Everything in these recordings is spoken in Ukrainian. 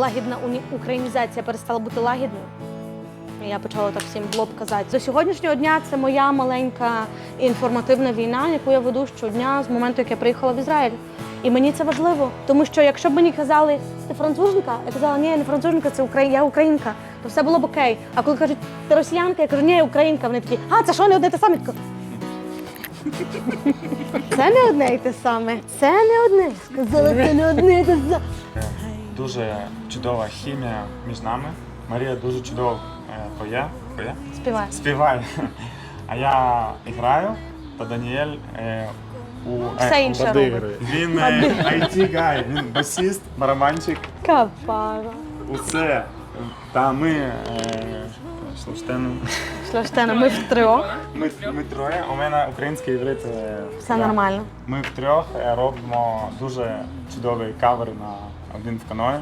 лагідна українізація перестала бути лагідною. Я почала так всім в лоб казати. До сьогоднішнього дня це моя маленька інформативна війна, яку я веду щодня з моменту, як я приїхала в Ізраїль. І мені це важливо, тому що якщо б мені казали, ти француженка, я казала, ні, я не француженка, це Украї... я українка, то все було б окей. А коли кажуть, ти росіянка, я кажу, ні, я українка. Вони такі, а це що не одне те саме? Це не одне і те саме. Це не одне. Сказали, це не одне і те саме. Дуже чудова хімія між нами. Марія дуже чудово е, поє, поє? Співай. співає. А я граю, та Даніель е, у е, Все інше робить. Він IT гай, він басіст, барабанщик, Капара. усе. Та ми е, Шлоштеном. Шлаштена, ми втрьох. Ми, ми троє. У мене український іврит. е, Все да. нормально. Ми втрьох е, робимо дуже чудовий кавер на один в каної.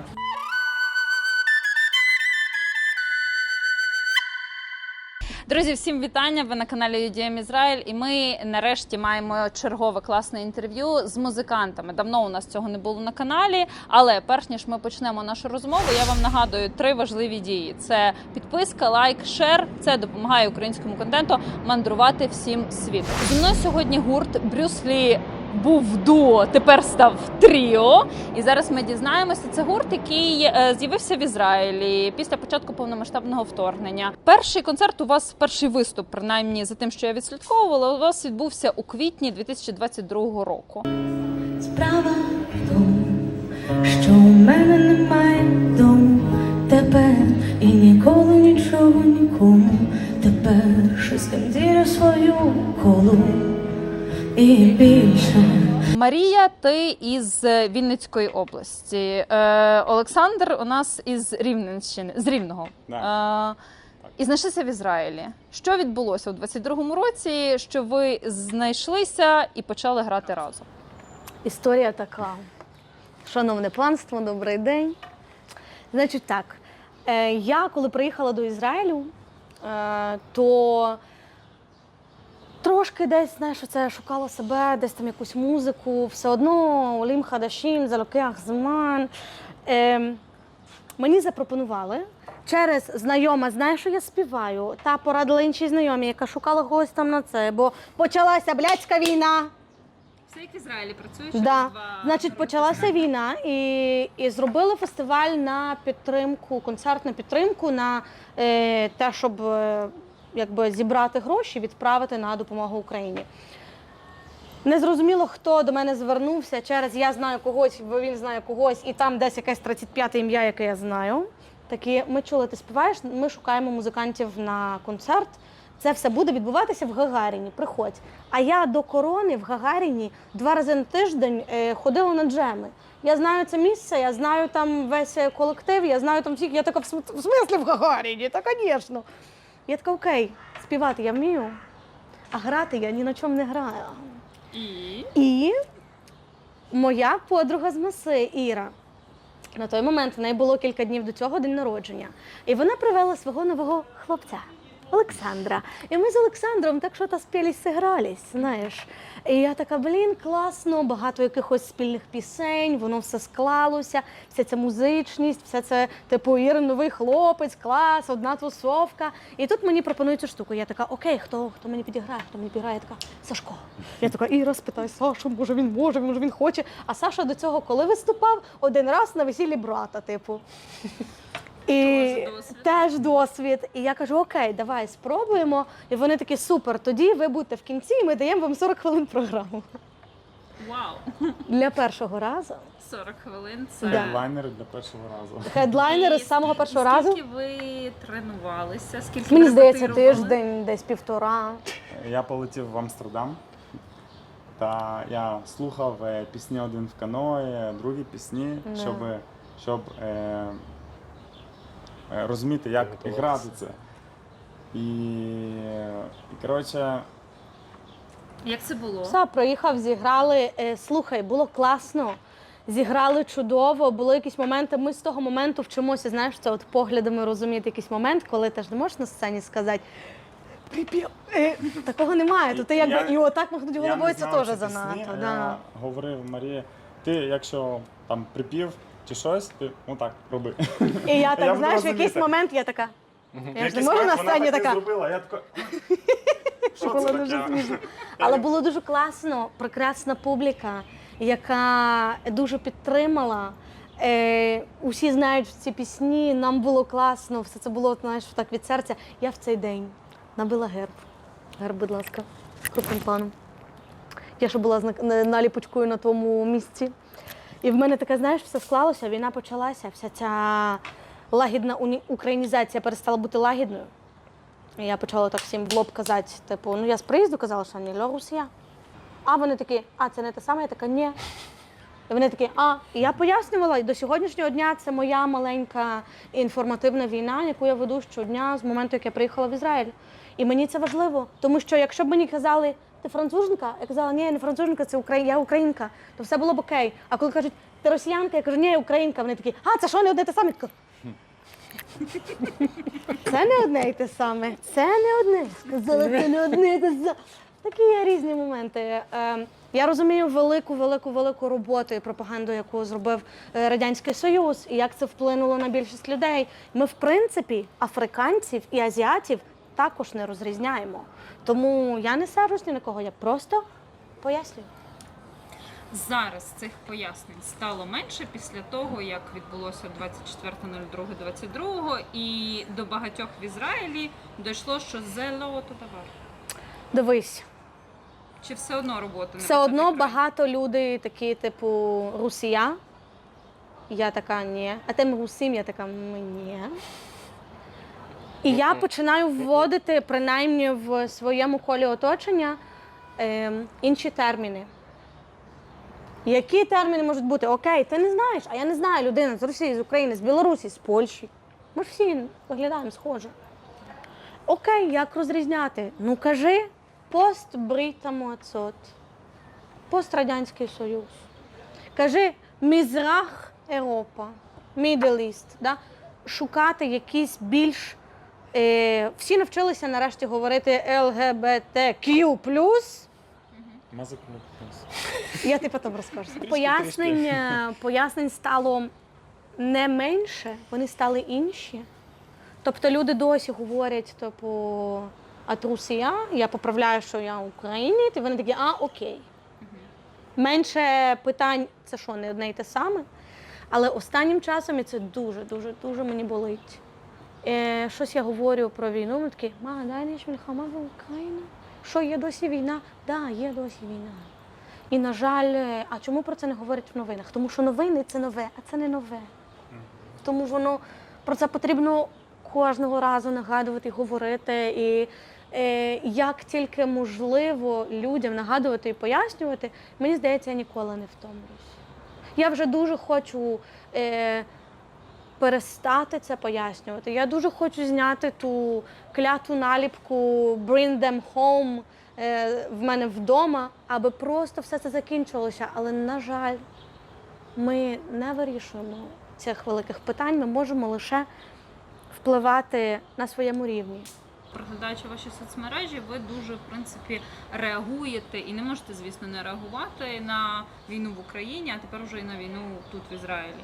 Друзі, всім вітання! Ви на каналі UDM Ізраїль, і ми нарешті маємо чергове класне інтерв'ю з музикантами. Давно у нас цього не було на каналі. Але перш ніж ми почнемо нашу розмову, я вам нагадую три важливі дії: це підписка, лайк, шер. Це допомагає українському контенту мандрувати всім світом. Зі мною сьогодні гурт Брюс Лі був дуо, тепер став тріо. І зараз ми дізнаємося. Це гурт, який е, з'явився в Ізраїлі після початку повномасштабного вторгнення. Перший концерт у вас, перший виступ, принаймні за тим, що я відслідковувала, у вас відбувся у квітні 2022 року. Справа в тому, що у мене немає дому тепер і ніколи нічого нікому. Тепер шестим свою колу і більше. Марія, ти із Вінницької області. Е, Олександр у нас із Рівненщини, з Рівного. Е, і знайшлися в Ізраїлі. Що відбулося у 22-му році? Що ви знайшлися і почали грати разом? Історія така. Шановне панство, добрий день. Значить так, е, я коли приїхала до Ізраїлю, е, то трошки десь, знаєш, це шукала себе, десь там якусь музику, все одно Олім Хадашім, Залокеах Зман. Е, мені запропонували через знайома, знає, що я співаю, та порадила іншій знайомій, яка шукала когось там на це, бо почалася блядська війна. Все як в Ізраїлі працюєш? Да. Значить, почалася війна і, і зробили фестиваль на підтримку, концерт на підтримку на е, те, щоб е, якби зібрати гроші, відправити на допомогу Україні. Не зрозуміло, хто до мене звернувся через я знаю когось, бо він знає когось, і там десь якесь 35 ім'я, яке я знаю. Такі, ми чули, ти співаєш, ми шукаємо музикантів на концерт. Це все буде відбуватися в Гагаріні. Приходь. А я до корони в Гагаріні два рази на тиждень е, ходила на джеми. Я знаю це місце, я знаю там весь е, колектив, я знаю там всіх. Я така в смислі в Гагаріні, та звісно. Я така, окей, співати я вмію, а грати я ні на чому не граю. І І моя подруга з Маси Іра. На той момент в неї було кілька днів до цього день народження. І вона привела свого нового хлопця. Олександра. І ми з Олександром так що то спілись, зігрались, знаєш. І я така, блін, класно, багато якихось спільних пісень, воно все склалося, вся ця музичність, все це, типу, Ірин новий хлопець, клас, одна тусовка. І тут мені пропонують цю штуку. Я така, окей, хто, хто мені підіграє, хто мені підіграє? Я така, Сашко. Я така, Іра, спитай Сашу, може він може, може він хоче. А Саша до цього, коли виступав, один раз на весіллі брата, типу. І Теж досвід. теж досвід. І я кажу, окей, давай спробуємо. І вони такі супер. Тоді ви будете в кінці, і ми даємо вам 40 хвилин програму. вау! Для першого разу. 40 хвилин. Да. Хедлайнери для першого разу. Хедлайнери з самого скільки- першого разу. Скільки ви тренувалися? Скільки Мені здається, репетирували? тиждень, десь півтора. Я полетів в Амстердам. Та я слухав е, пісні один в каної, другі пісні, щоб, щоб е, розуміти, як грати це. І, і коротше, Як це було? Все, проїхав, зіграли. Е, Слухай, було класно. Зіграли чудово, були якісь моменти. Ми з того моменту вчимося, знаєш, це от поглядами розуміти якийсь момент, коли ти ж не можеш на сцені сказати. «Припів». Е, Такого немає. То ти Я- і отак махнути я не головою це знав теж ці занадто. Да. Я говорив Марії, ти якщо там припів, чи щось, ти ну так, роби. І я так, знаєш, в якийсь момент я така. Я ж не можу на сцені така. зробила, я така. Що було це дуже таке? смішно. Але було дуже класно, прекрасна публіка, яка дуже підтримала. Е, усі знають ці пісні, нам було класно, все це було знаєш, так від серця. Я в цей день набила герб. Герб, будь ласка, крупним планом. Я ще була на- наліпочкою на тому місці. І в мене таке, знаєш, все склалося, війна почалася, вся ця лагідна українізація перестала бути лагідною. І я почала так всім в лоб казати, типу, ну я з приїзду казала, що не Русія. А вони такі, а це не те саме, я така, ні. І вони такі, а, і я пояснювала, і до сьогоднішнього дня це моя маленька інформативна війна, яку я веду щодня з моменту, як я приїхала в Ізраїль. І мені це важливо, тому що якщо б мені казали, ти француженка, я казала, ні, я не француженка, це Украї... я українка, то все було б окей. А коли кажуть, ти росіянка, я кажу, ні, я українка, вони такі, а це що не одне те саме? Це не одне і те саме. Це не одне. Сказала, це не одне те саме. Такі є різні моменти. Е, Я розумію велику, велику, велику роботу і пропаганду, яку зробив е, Радянський Союз, і як це вплинуло на більшість людей. Ми, в принципі, африканців і азіатів також не розрізняємо. Тому я не сержусь ні на кого, я просто пояснюю. Зараз цих пояснень стало менше після того, як відбулося 24.02.22 і до багатьох в Ізраїлі дійшло, що зело то товар. Дивись, Чи все одно робота не Все одно багато людей такі, типу, русія. Я така ні. А тим русим я така ні. І я починаю вводити, принаймні в своєму колі оточення, ем, інші терміни. Які терміни можуть бути? Окей, ти не знаєш, а я не знаю людина з Росії, з України, з Білорусі, з Польщі. Ми ж всі виглядаємо схоже. Окей, як розрізняти? Ну кажи пост Брита пострадянський Союз. Кажи Мізрах Європа, Middle East. Да? Шукати якісь більш. Е, всі навчилися нарешті говорити не Я ти потім розкажу. Пояснень, пояснень стало не менше, вони стали інші. Тобто люди досі говорять, типу, а трусія, я поправляю, що я українець, і вони такі, а окей. Менше питань, це що, не одне й те саме. Але останнім часом і це дуже, дуже, дуже мені болить. Е, щось я говорю про війну, вони такі, ма, дай не мільхама в Україні. Що є досі війна? Так, да, є досі війна. І, на жаль, е, а чому про це не говорять в новинах? Тому що новини це нове, а це не нове. Тому воно про це потрібно кожного разу нагадувати, говорити. І е, як тільки можливо людям нагадувати і пояснювати, мені здається, я ніколи не втомлюсь. Я вже дуже хочу е, перестати це пояснювати. Я дуже хочу зняти ту кляту наліпку Bring them home е, в мене вдома, аби просто все це закінчилося. Але, на жаль, ми не вирішуємо цих великих питань. Ми можемо лише впливати на своєму рівні. Проглядаючи ваші соцмережі, ви дуже в принципі реагуєте і не можете, звісно, не реагувати на війну в Україні, а тепер вже і на війну тут в Ізраїлі.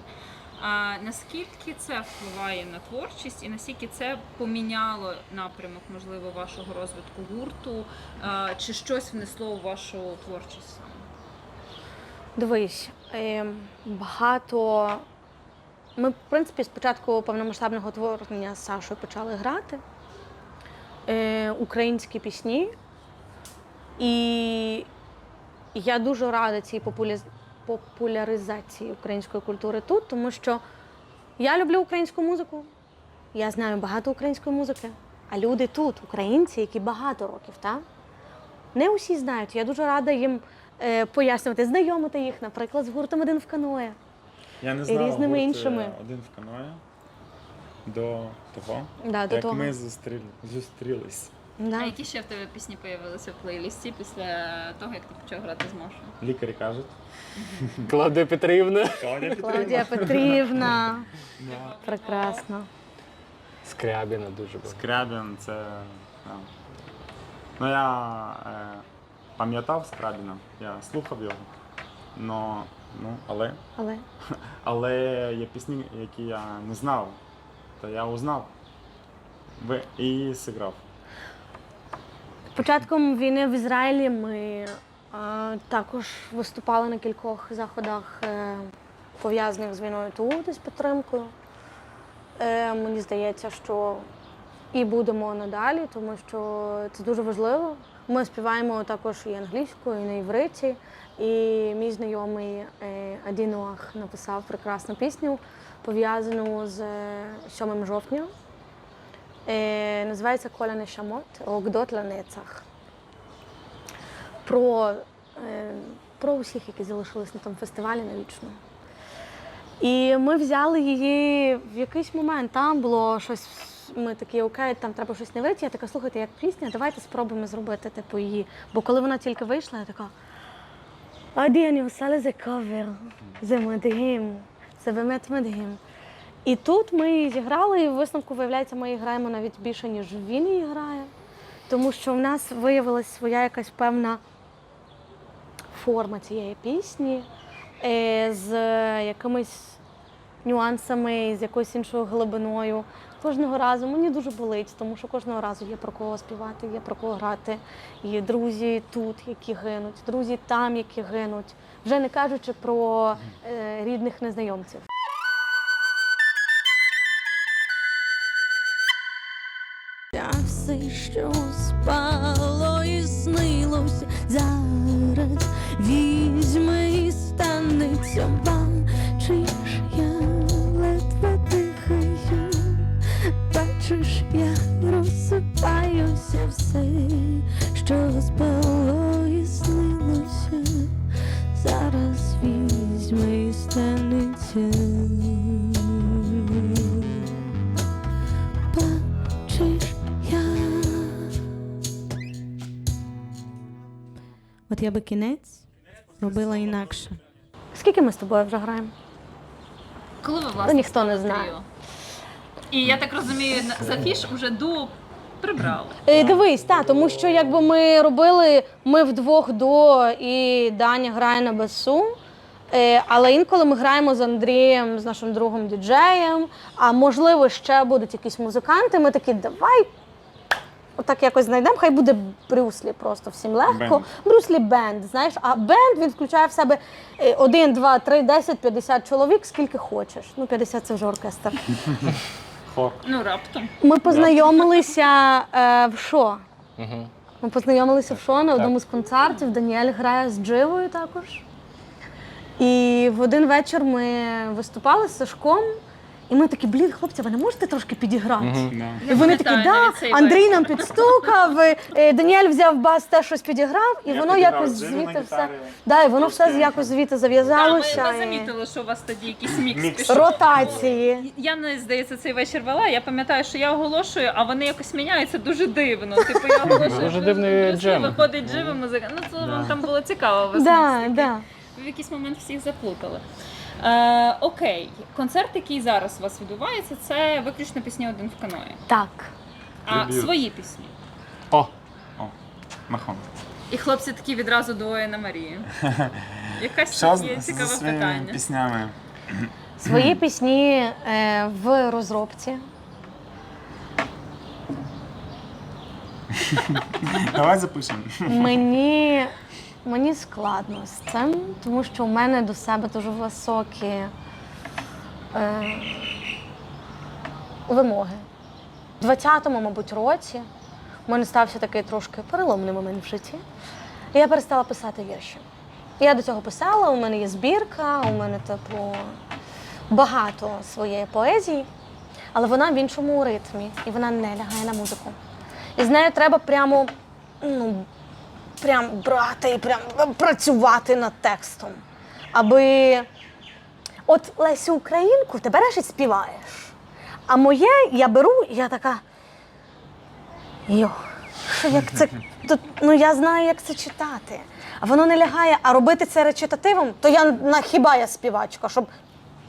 А наскільки це впливає на творчість, і наскільки це поміняло напрямок, можливо, вашого розвитку гурту, чи щось внесло у вашу творчість саме? Дивись, е, багато. Ми, в принципі, спочатку повномасштабного творення з Сашою почали грати е, українські пісні. І я дуже рада цій популя- популяризації української культури тут, тому що я люблю українську музику, я знаю багато української музики, а люди тут, українці, які багато років, так? Не усі знають. Я дуже рада їм е, пояснювати, знайомити їх, наприклад, з гуртом один в каное. Я не І різними гурт, іншими. е, один в каное до того, Да, до як того. ми зустріли, зустрілись. Да. А які ще в тебе пісні появилися в плейлісті після того, як ти почав грати з Мошою? Лікарі кажуть. Клавдія Петрівна. Клавдія Клавдія Петрівна. Да. Прекрасно. Скрябіна дуже була. Скрябін це. да. Ну я е, пам'ятав Скрябіна, я слухав його. Но Ну, але, Але але є пісні, які я не знав, та я узнав Ви- і зіграв. Початком війни в Ізраїлі ми е, також виступали на кількох заходах, е, пов'язаних з війною тут з підтримкою. Е, мені здається, що і будемо надалі, тому що це дуже важливо. Ми співаємо також і англійською, і на івриті. І мій знайомий е, Адінуах написав прекрасну пісню, пов'язану з е, 7 жовтня. Е, називається Кола Нешамот Рокдот Ланецах. Про е, про усіх, які залишились на тому фестивалі навічно. І ми взяли її в якийсь момент, там було щось, ми такі, окей, там треба щось не вийти. Я така, слухайте, як пісня, давайте спробуємо зробити типу, її. Бо коли вона тільки вийшла, я така. Аді, я не кавер, за медигім, за вимет медигім. І тут ми зіграли, і в висновку, виявляється, ми граємо навіть більше, ніж він її грає. Тому що в нас виявилась своя якась певна форма цієї пісні е, з якимись нюансами, з якоюсь іншою глибиною. Кожного разу мені дуже болить, тому що кожного разу є про кого співати, є про кого грати. Є друзі тут, які гинуть, друзі там, які гинуть, вже не кажучи про е, рідних незнайомців. Я все, що спало і снилося, кінець робила інакше. Скільки ми з тобою вже граємо? Коли ви Ну, власне ніхто не знає. тріо? І я так розумію, за фіш вже ду прибрали. Е, дивись, та, тому що якби ми робили ми вдвох до і Даня грає на басу. Е, але інколи ми граємо з Андрієм, з нашим другом діджеєм, а можливо, ще будуть якісь музиканти. Ми такі, давай отак якось знайдемо, хай буде Брюслі просто всім легко. Бенд. Брюслі бенд, знаєш, а бенд він включає в себе е, 1, 2, 3, 10, 50 чоловік, скільки хочеш. Ну, 50 це вже оркестр. Ну, раптом. Ми познайомилися е, в шо. Угу. Ми познайомилися в шоу на одному з концертів. Даніель грає з Дживою також. І в один вечір ми виступали з Сашком, і ми такі, блін, хлопці, ви не можете трошки підіграти? І вони такі, пам'ятаю да, навіть цей Андрій нам підстукав, е, Даніель взяв бас, теж щось підіграв, і Я воно підіграв якось Дживі на звідти все. гітарі. Да, і воно все якось звідти ми, зав'язалося. ми і- замітили, що у вас тоді якийсь мікс, Мікс. пішов. Ротації. Я не здається цей вечір вела. Я пам'ятаю, що я оголошую, а вони якось міняються дуже дивно. Типу я оголошую. Дуже дивний джем. Виходить жива музика. Ну це вам там було цікаво. Да, да. Ви в якийсь момент всіх заплутали. Е, окей, концерт, який зараз у вас відбувається, це виключно пісні один в каної. Так. А Триб'ют. свої пісні. О, О, Махон. І хлопці такі відразу двоє на Марії. Якась Що є з, цікаве своїми питання. піснями? Свої пісні е, в розробці. Давай запишемо. Мені, мені складно з цим, тому що в мене до себе дуже високі е, вимоги. У 20-му, мабуть, році в мене стався такий трошки переломний момент в житті. І я перестала писати вірші. Я до цього писала, у мене є збірка, у мене, типу, багато своєї поезії, але вона в іншому ритмі, і вона не лягає на музику. І з нею треба прямо ну, прям брати і прям працювати над текстом. Аби от Лесю Українку ти береш і співаєш. А моє я беру, і я така. Йо, що як це? Тут, ну я знаю, як це читати. А воно не лягає, а робити це речитативом, то я на хіба я співачка, щоб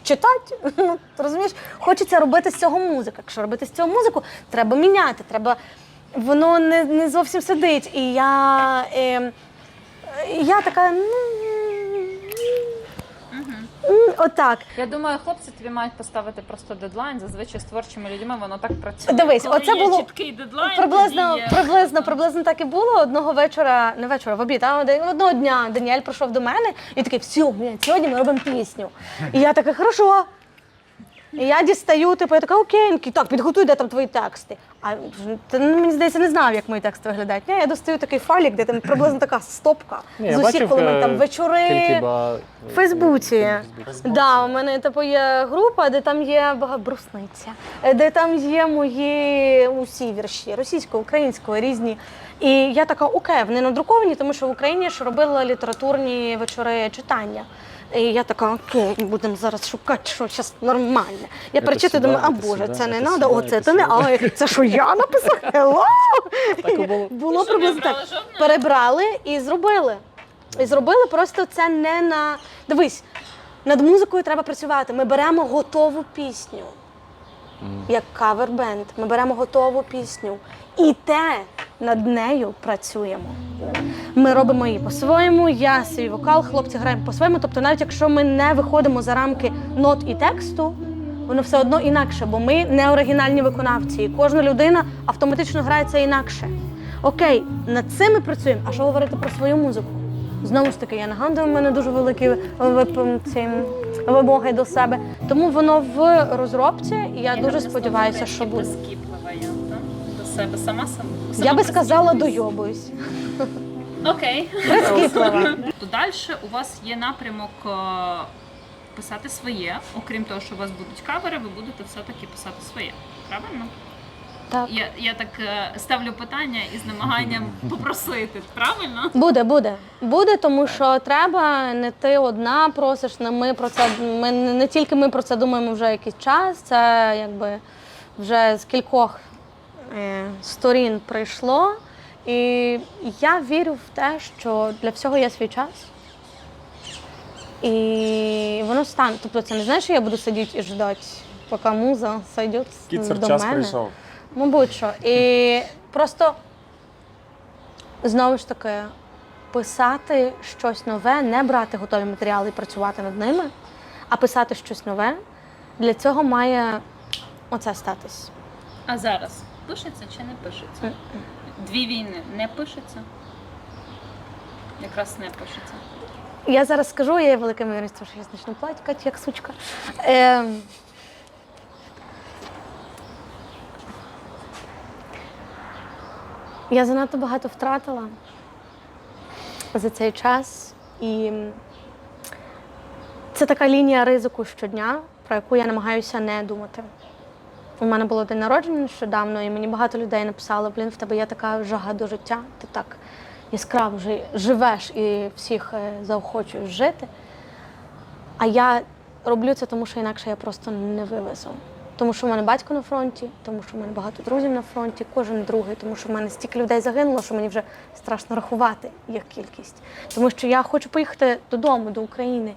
читати. Ну, розумієш, хочеться робити з цього музику. Якщо робити з цього музику, треба міняти, треба. Воно не, не зовсім сидить. І я, е, я така, ну. отак. Я думаю, хлопці тобі мають поставити просто дедлайн. Зазвичай з творчими людьми воно так працює. Дивись, Коли оце є було чіткий дедлайн. Приблизно, тоді є- приблизно, приблизно так і було. Одного вечора, не вечора, в обід, а один- одного дня Даніель прийшов до мене і такий, все, сьогодні ми робимо пісню. І я така, хорошо. І я дістаю, типу, я така, окей, так, підготуй, де там твої тексти. А ти, ну, мені здається, не знав, як мої тексти виглядають. Ні, я достаю такий файлік, де там приблизно така стопка Ні, я з усіх, бачив, коли е, там вечори. Ба... В Фейсбуці. Да, у мене типу є група, де там є багато брусниця, е, де там є мої усі вірші російською, українською, різні. І я така, окей, вони надруковані, тому що в Україні ж робила літературні вечори читання. І я така, окей, будемо зараз шукати, що зараз нормальне. Я Це перечитую, сюди, думаю, а це Боже, сюди, це не це треба, сюди, о, це не, ой, це що я написала? Hello? Так і було. Було приблизно так. Перебрали і зробили. І зробили просто це не на. Дивись, над музикою треба працювати. Ми беремо готову пісню, як кавер-бенд. Ми беремо готову пісню. І те над нею працюємо. Ми робимо її по-своєму, я свій вокал, хлопці граємо по-своєму. Тобто, навіть якщо ми не виходимо за рамки нот і тексту, воно все одно інакше, бо ми не оригінальні виконавці. І кожна людина автоматично грає це інакше. Окей, над цим ми працюємо. А що говорити про свою музику? Знову ж таки, я нагадую, в мене дуже великі ці вимоги до себе. Тому воно в розробці, і я дуже сподіваюся, що буде. Себе сама сама. Я би сказала, дойобуюсь. Окей. Прискіплива. То далі у вас є напрямок е, писати своє. Окрім того, що у вас будуть кавери, ви будете все-таки писати своє. Правильно? Так. Я, я так е, ставлю питання із намаганням попросити. Правильно? Буде, буде. Буде, тому що треба не ти одна просиш, не ми про це. Ми не тільки ми про це думаємо вже якийсь час. Це якби вже з кількох сторін прийшло. І я вірю в те, що для всього є свій час. І воно стане. Тобто це не знаєш, що я буду сидіти і ждати, поки муза Кіцер до час мене. прийшов. Мабуть, що. І просто знову ж таки писати щось нове, не брати готові матеріали і працювати над ними, а писати щось нове. Для цього має оце статись. А зараз пишеться чи не пишеться? Дві війни не пишеться? Якраз не пишеться. Я зараз скажу, я є велика ймовірність, що я почну платькати, як сучка. Е, я занадто багато втратила за цей час. І це така лінія ризику щодня, про яку я намагаюся не думати. У мене було день народження нещодавно, і мені багато людей написало: блін, в тебе є така жага до життя, ти так яскраво жи- живеш і всіх е, заохочуєш жити. А я роблю це, тому що інакше я просто не вивезу. Тому що в мене батько на фронті, тому що в мене багато друзів на фронті, кожен другий, тому що в мене стільки людей загинуло, що мені вже страшно рахувати їх кількість. Тому що я хочу поїхати додому, до України.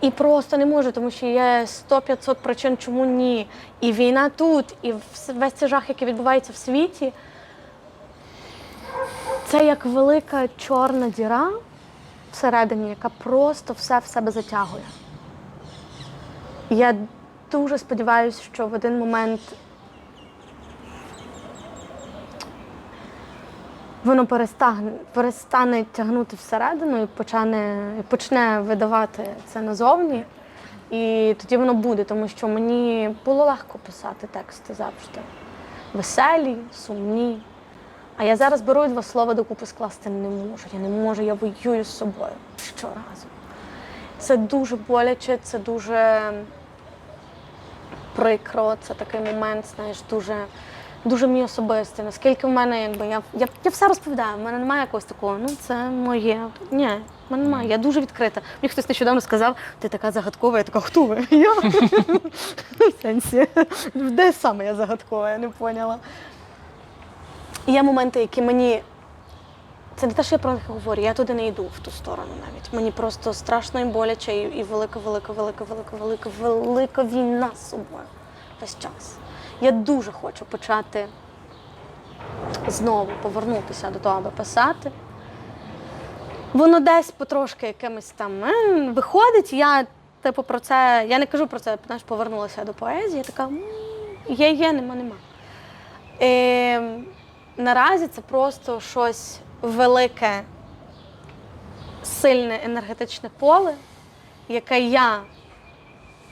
І просто не можу, тому що є 100-500 причин, чому ні. І війна тут, і весь цей жах, який відбувається в світі, це як велика чорна діра всередині, яка просто все в себе затягує. Я дуже сподіваюся, що в один момент воно перестане, перестане тягнути всередину і почне, почне видавати це назовні. І тоді воно буде, тому що мені було легко писати тексти завжди. Веселі, сумні. А я зараз беру два слова докупи скласти не можу. Я не можу, я воюю з собою щоразу. Це дуже боляче, це дуже прикро, це такий момент, знаєш, дуже, дуже мій особистий. Наскільки в мене, якби я, я, я все розповідаю, в мене немає якогось такого, ну це моє. Ні, в мене немає. Я дуже відкрита. Мені хтось нещодавно сказав, ти така загадкова, я така, хто ви? Я в сенсі. Де саме я загадкова, я не поняла. Є моменти, які мені. Це не те, що я про них говорю, я туди не йду в ту сторону навіть. Мені просто страшно і боляче, і, велика, велика, велика, велика, велика, велика війна з собою весь час. Я дуже хочу почати знову повернутися до того, аби писати. Воно десь потрошки якимось там е, виходить. Я типу, про це. Я не кажу про це, знаєш, повернулася до поезії. Я така є, є, нема, нема. Е, наразі це просто щось велике, сильне енергетичне поле, яке я,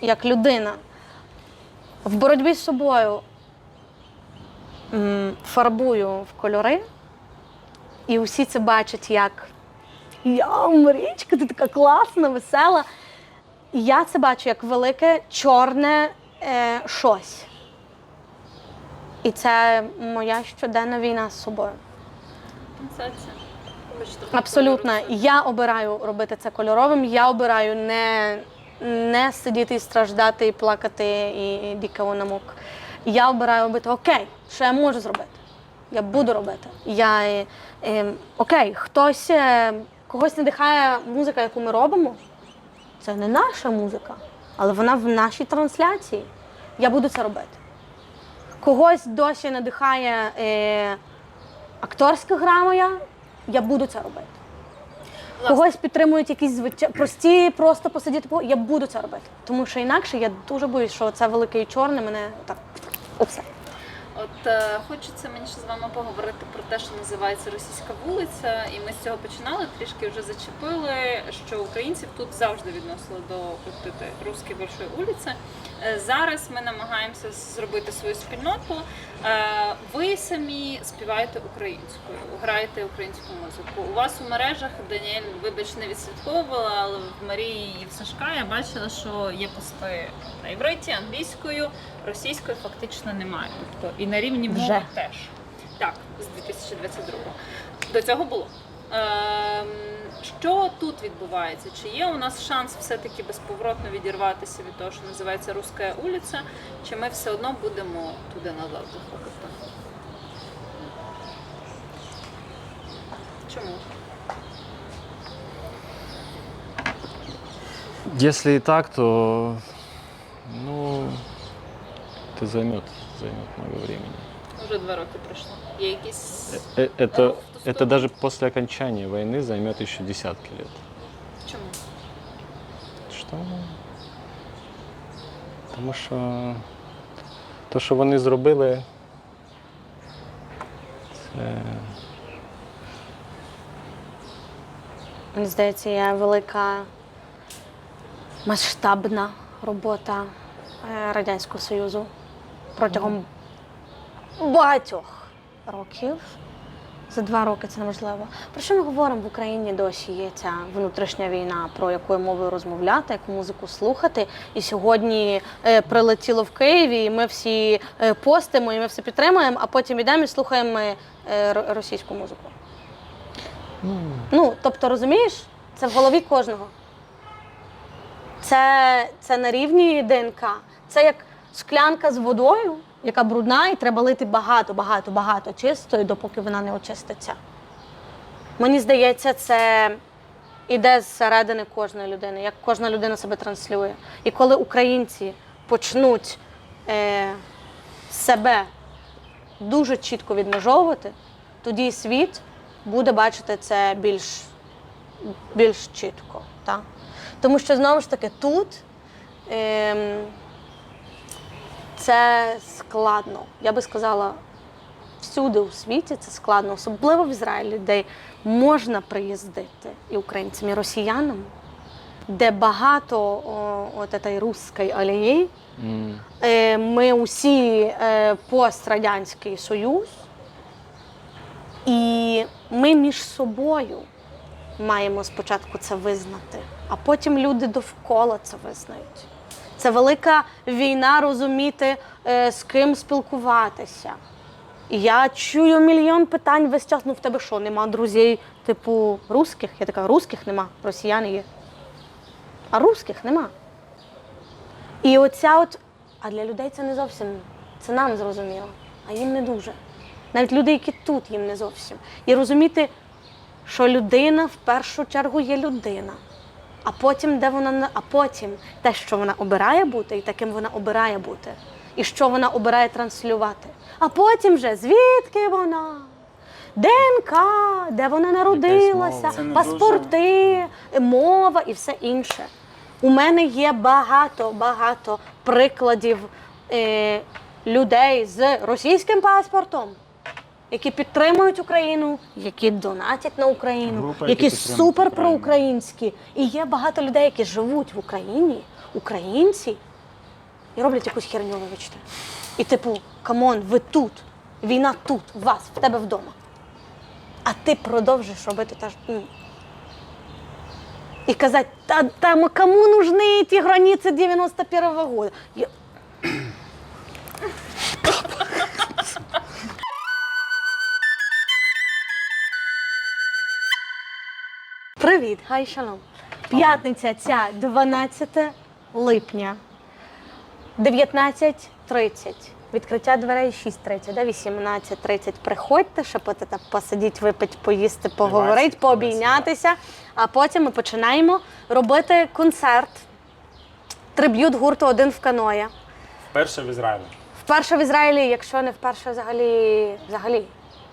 як людина, в боротьбі з собою фарбую в кольори, і усі це бачать як я, Марічка, ти така класна, весела. І я це бачу як велике чорне е, щось. І це моя щоденна війна з собою. Сенсація. Абсолютно. Я обираю робити це кольоровим. Я обираю не, не сидіти і страждати, і плакати, і, і дікаво на мук. Я обираю робити окей, що я можу зробити. Я буду робити. Я, е, е, окей, хтось е, когось надихає музика, яку ми робимо. Це не наша музика, але вона в нашій трансляції. Я буду це робити. Когось досі надихає е, акторська гра моя, я буду це робити. Когось підтримують якісь звичай... прості, просто посидіти, по- я буду це робити. Тому що інакше я дуже боюсь, що це велике і чорне мене так. Оце. От е, хочеться мені ще з вами поговорити про те, що називається російська вулиця, і ми з цього починали, трішки вже зачепили, що українців тут завжди відносили до от этой русської большої вулиці. Е, Зараз ми намагаємося зробити свою спільноту. Е, Ви самі співаєте українською, граєте українську музику. У вас у мережах Даніель, вибач, не відслідковувала, але в Марії і в Сашка я бачила, що є пости на івриті, англійською, російською фактично немає. Тобто і на рівні мови Вже. теж. Так, з 2022 До цього було. Ем, що тут відбувається? Чи є у нас шанс все-таки безповоротно відірватися від того, що називається Руська вулиця, чи ми все одно будемо туди назад заходити? Чому? Если и так, то ну, это займет, займет много времени. Вже два роки пройшло. Є якісь. Э, э, Это, рух в ту это сторону? даже после окончания войны займет еще десятки лет. Чому? Що? Тому що то, що вони зробили, це Мені здається, є велика масштабна робота е, Радянського Союзу протягом багатьох років. За два роки це неможливо. Про що ми говоримо в Україні досі є ця внутрішня війна, про якою мовою розмовляти, яку музику слухати. І сьогодні е, прилетіло в Києві, і ми всі е, постимо, і ми все підтримуємо, а потім йдемо і слухаємо е, російську музику. Ну, тобто, розумієш, це в голові кожного. Це, це на рівні ДНК. Це як склянка з водою, яка брудна, і треба лити багато, багато, багато чистої, допоки вона не очиститься. Мені здається, це іде зсередини кожної людини, як кожна людина себе транслює. І коли українці почнуть е, себе дуже чітко відмежовувати, тоді світ буде бачити це більш, більш чітко. Так? Тому що знову ж таки тут ем, це складно. Я би сказала, всюди у світі це складно, особливо в Ізраїлі, де можна приїздити і українцям, і росіянам, де багато о, от цієї руської алії. м, Е, Ми усі е, пострадянський союз, і ми між собою маємо спочатку це визнати, а потім люди довкола це визнають. Це велика війна розуміти, е, з ким спілкуватися. Я чую мільйон питань весь час. Ну в тебе що, нема друзів, типу русських? Я така, русських нема, росіяни є. А русських нема. І оця от, а для людей це не зовсім, це нам зрозуміло, а їм не дуже. Навіть люди, які тут їм не зовсім. І розуміти, що людина в першу чергу є людина. А потім, де вона на- а потім те, що вона обирає бути, і таким вона обирає бути, і що вона обирає транслювати. А потім вже звідки вона? ДНК, де вона народилася, Це не паспорти, мова і все інше. У мене є багато багато прикладів е, людей з російським паспортом, які підтримують Україну, які донатять на Україну, Групи, які які супер проукраїнські. І є багато людей, які живуть в Україні, українці, і роблять якусь херню, вибачте. І типу, камон, ви тут, війна тут, у вас, в тебе вдома. А ти продовжуєш робити те ж. І казати, та там кому нужны ті границі 91-го года? Я... Привіт, хай шалом. П'ятниця ця 12 липня. 19.30. Відкриття дверей 6.30, да? 18.30. Приходьте, щоб от це посидіти, випити, поїсти, поговорити, пообійнятися. А потім ми починаємо робити концерт. Триб'ют гурту один в каноє. Вперше в Ізраїлі. Вперше в Ізраїлі, якщо не вперше взагалі. взагалі.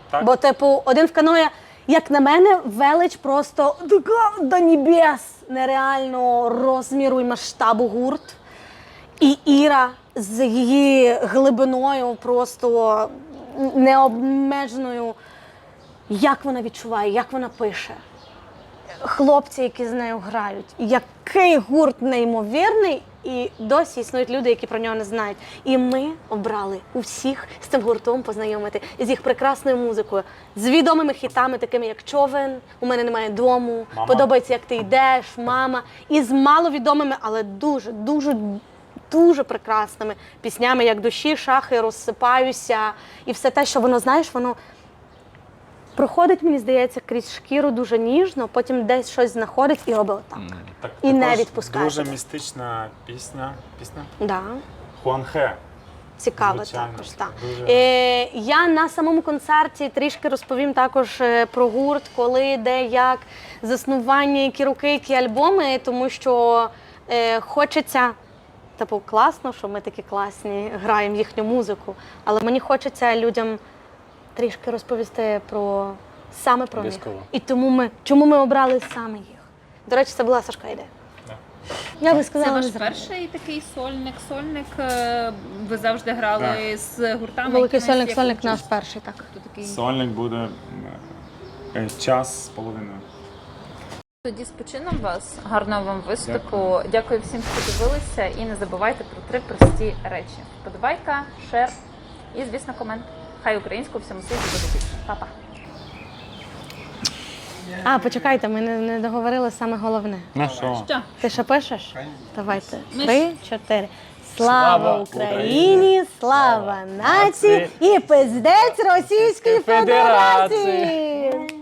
Так? Бо, типу, один в каноє, як на мене, велич просто така до небес нереального розміру і масштабу гурт. І Іра з її глибиною, просто необмеженою, як вона відчуває, як вона пише. Хлопці, які з нею грають. Який гурт неймовірний, і досі існують люди, які про нього не знають. І ми обрали усіх з цим гуртом познайомити з їх прекрасною музикою, з відомими хітами, такими як Човен, у мене немає дому, Мама. подобається, як ти йдеш, мама, і з маловідомими, але дуже, дуже. Дуже прекрасними піснями, як душі, шахи, розсипаюся, і все те, що воно знаєш, воно проходить, мені здається, крізь шкіру дуже ніжно, потім десь щось знаходить і робить отак. Так, І не також відпускає Дуже містична пісня. Пісня? Да. Хуанхе. Цікаво Звичайно, також. Так. дуже. Е, я на самому концерті трішки розповім також е, про гурт, коли, де, як, заснування, які роки, які альбоми, тому що е, хочеться. Типу, класно, що ми такі класні, граємо їхню музику. Але мені хочеться людям трішки розповісти про саме про них. Обов'язково. І тому ми чому ми обрали саме їх. До речі, це була Сашка ідея. Я би Це сказала, ваш перший такий сольник. Сольник е, ви завжди грали з гуртами. великий якимись, сольник, як сольник участь? наш перший, так. Такий Сольник буде е, час з половиною. Тоді з почином вас, гарного вам виступу. Дякую, всім, що дивилися. І не забувайте про три прості речі: подобайка, шер і, звісно, комент. Хай українську всьому світі буде більше. Па-па. А, почекайте, ми не, не договорили саме головне. На що? Що? Ти що пишеш? Давайте. Ми Три, чотири. Слава Слава Україні, слава нації і пиздець Російської Федерації. Федерації!